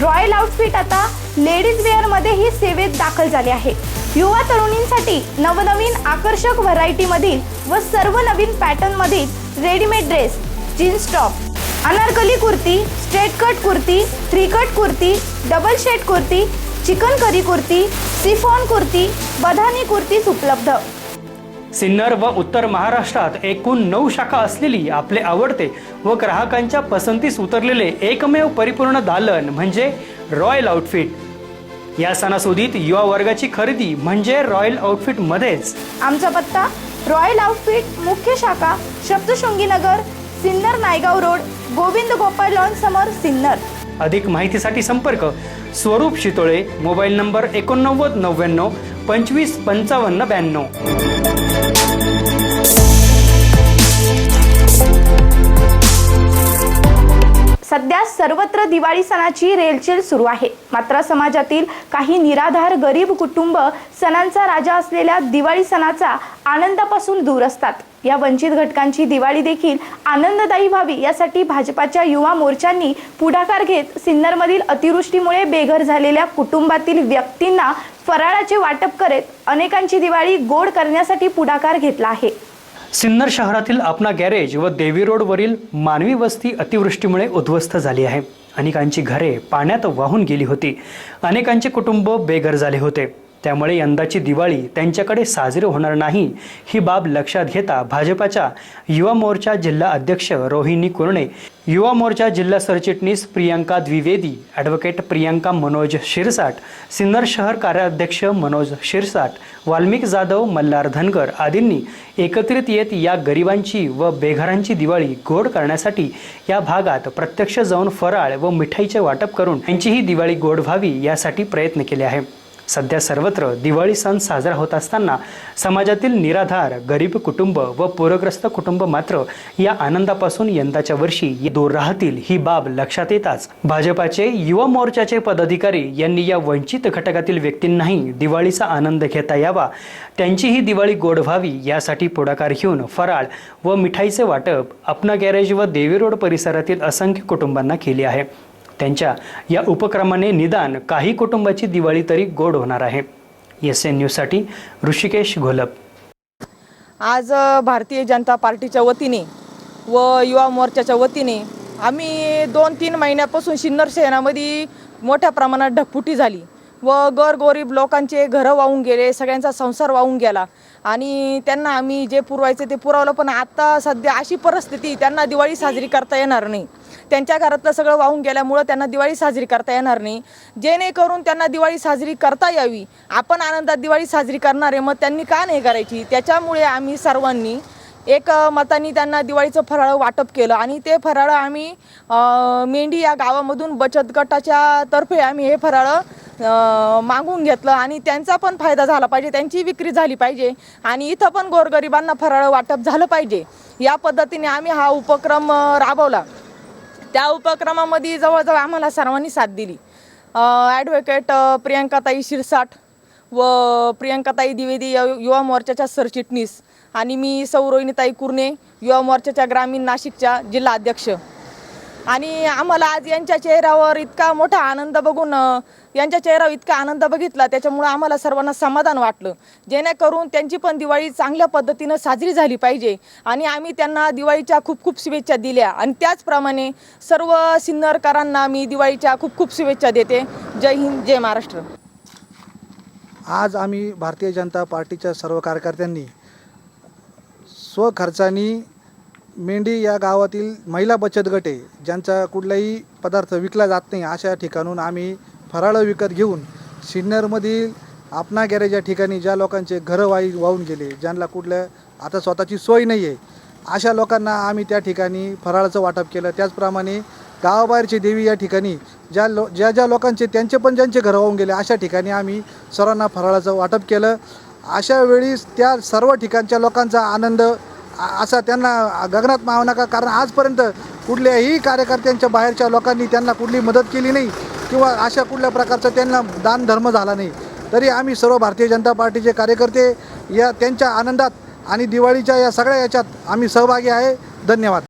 Royal outfit आता ladies वेअरमध्ये ही सेवेत दाखल झाले आहे. युवा तरुणींसाठी नवनवीन आकर्षक व्हरायटीमधील व सर्व नवीन पॅटर्नमधील readymade dress jeans top Anarkali kurti straight cut kurti three cut kurti double shade kurti chikankari kurti chiffon kurti bandhani kurtis उपलब्ध. सिन्नर व उत्तर महाराष्ट्रात एकूण नऊ शाखा असलेली आपले आवडते व ग्राहकांच्या पसंतीस उतरलेले एकमेव परिपूर्ण दालन म्हणजे रॉयल आउटफिट. या सणासुदीत युवा वर्गाची खरेदी म्हणजे रॉयल आउटफिट मध्येच. आमचा पत्ता रॉयल आउटफिट मुख्य शाखा सप्तशृंगी नगर सिन्नर नायगाव रोड गोविंद गोपाळ लॉन समोर सिन्नर. अधिक माहितीसाठी संपर्क स्वरूप शितोळे मोबाईल नंबर एकोणनव्वद नव्याण्णव पंचवीस पंचावन्न ब्याण्णव. सर्वत्र दिवाळी सणाची रेलचेल सुरू आहे. मात्र समाजातील काही निराधार गरीब कुटुंब सणांचा राजा असलेल्या दिवाळी सणाचा आनंदापासून दूर असतात. या वंचित घटकांची दिवाळी देखील आनंददायी व्हावी यासाठी भाजपाच्या युवा मोर्चांनी पुढाकार घेत सिन्नरमधील अतिवृष्टीमुळे बेघर झालेल्या कुटुंबातील व्यक्तींना फराळाचे वाटप करत अनेकांची दिवाळी गोड करण्यासाठी पुढाकार घेतला आहे. सिन्नर शहरातील आपणा गॅरेज व देवी रोडवरील मानवी वस्ती अतिवृष्टीमुळे उद्ध्वस्त झाली आहे. अनेकांची घरे पाण्यात वाहून गेली होती. अनेकांचे कुटुंब बेघर झाले होते. त्यामुळे यंदाची दिवाळी त्यांच्याकडे साजरी होणार नाही ही बाब लक्षात घेता भाजपाच्या युवा मोर्चा जिल्हा अध्यक्ष रोहिणी कुरणे युवा मोर्चा जिल्हा सरचिटणीस प्रियांका द्विवेदी ॲडव्होकेट प्रियांका मनोज शिरसाट सिन्नर शहर कार्याध्यक्ष मनोज शिरसाट वाल्मिक जाधव मल्हार धनगर आदींनी एकत्रित येत या गरिबांची व बेघरांची दिवाळी गोड करण्यासाठी या भागात प्रत्यक्ष जाऊन फराळ व मिठाईचे वाटप करून त्यांची ही दिवाळी गोड व्हावी यासाठी प्रयत्न केले आहे सध्या सर्वत्र दिवाळी सण साजरा होत असताना समाजातील निराधार गरीब कुटुंब व पूरग्रस्त कुटुंब मात्र या आनंदापासून यंदाच्या वर्षी दूर राहतील ही बाब लक्षात येताच भाजपाचे युवा मोर्चाचे पदाधिकारी यांनी या वंचित घटकातील व्यक्तींनाही दिवाळीचा आनंद घेता यावा त्यांचीही दिवाळी गोड व्हावी यासाठी पुढाकार घेऊन फराळ व मिठाईचे वाटप अपना गॅरेज व देवी रोड परिसरातील असंख्य कुटुंबांना केले आहे. त्यांच्या या उपक्रमाने निदान काही कुटुंबाची दिवाळी तरी गोड होणार आहे. एस एन न्यूजसाठी ऋषिकेश घोलप. आज भारतीय जनता पार्टीच्या वतीने व युवा मोर्चाच्या वतीने आम्ही दोन तीन महिन्यापासून सिन्नर शहरामध्ये मोठ्या प्रमाणात ढकफुटी झाली व गरगरीब लोकांचे घरं वाहून गेले सगळ्यांचा संसार वाहून गेला. आणि त्यांना आम्ही जे पुरवायचं ते पुरवलं पण आता सध्या अशी परिस्थिती त्यांना दिवाळी साजरी करता येणार नाही. त्यांच्या घरातलं सगळं वाहून गेल्यामुळं त्यांना दिवाळी साजरी करता येणार नाही. जेणेकरून त्यांना दिवाळी साजरी करता यावी. आपण आनंदात दिवाळी साजरी करणार आहे मग त्यांनी का नाही करायची? त्याच्यामुळे आम्ही सर्वांनी एक मतानी त्यांना दिवाळीचं फराळ वाटप केलं. आणि ते फराळ आम्ही मेंढी या गावामधून बचत गटाच्या तर्फे आम्ही हे फराळ मागून घेतलं आणि त्यांचा पण फायदा झाला पाहिजे त्यांची विक्री झाली पाहिजे आणि इथं पण गोरगरिबांना फराळ वाटप झालं पाहिजे. या पद्धतीने आम्ही हा उपक्रम राबवला. त्या उपक्रमामध्ये जवळजवळ आम्हाला सर्वांनी साथ दिली. ॲडव्होकेट प्रियंकाताई शिरसाट व प्रियंकाताई द्विवेदी युवा मोर्चाच्या सरचिटणीस आणि मी सौरोहिणीताई कुर्णे युवा मोर्चाच्या ग्रामीण नाशिकच्या जिल्हा अध्यक्ष. आणि आम्हाला आज यांच्या चेहऱ्यावर इतका मोठा आनंद बघून यांच्या चेहऱ्यावर इतका आनंद बघितला त्याच्यामुळं आम्हाला सर्वांना समाधान वाटलं. जेणेकरून त्यांची पण दिवाळी चांगल्या पद्धतीनं साजरी झाली पाहिजे आणि आम्ही त्यांना दिवाळीच्या खूप खूप शुभेच्छा दिल्या. आणि त्याचप्रमाणे सर्व सिन्नरकरांना मी दिवाळीच्या खूप खूप शुभेच्छा देते. जय हिंद जय महाराष्ट्र. आज आम्ही भारतीय जनता पार्टीच्या सर्व कार्यकर्त्यांनी स्वखर्चानी मेंढी या गावातील महिला बचत गट आहे. ज्यांचा कुठलाही पदार्थ विकला जात नाही अशा ठिकाणून आम्ही फराळं विकत घेऊन सिन्नरमधील आपणा गॅरेज या ठिकाणी ज्या लोकांचे घरं वाई वाहून गेले ज्यांना कुठलं आता स्वतःची सोय नाही आहे अशा लोकांना आम्ही त्या ठिकाणी फराळाचं वाटप केलं. त्याचप्रमाणे गावाबाहेरची देवी या ठिकाणी ज्या लो ज्या ज्या लोकांचे त्यांचे पण ज्यांचे घरं वाहून गेले अशा ठिकाणी आम्ही सर्वांना फराळाचं वाटप केलं. अशा वेळी त्या सर्व ठिकाणच्या लोकांचा आनंद असा त्यांना गगनात मावू नका कारण आजपर्यंत कुठल्याही कार्यकर्त्यांच्या बाहेरच्या लोकांनी त्यांना कुठली मदत केली नाही किंवा अशा कुठल्या प्रकारचा त्यांना दानधर्म झाला नाही. तरी आम्ही सर्व भारतीय जनता पार्टीचे कार्यकर्ते या त्यांच्या आनंदात आणि दिवाळीच्या या सगळ्या याच्यात आम्ही सहभागी आहे. धन्यवाद.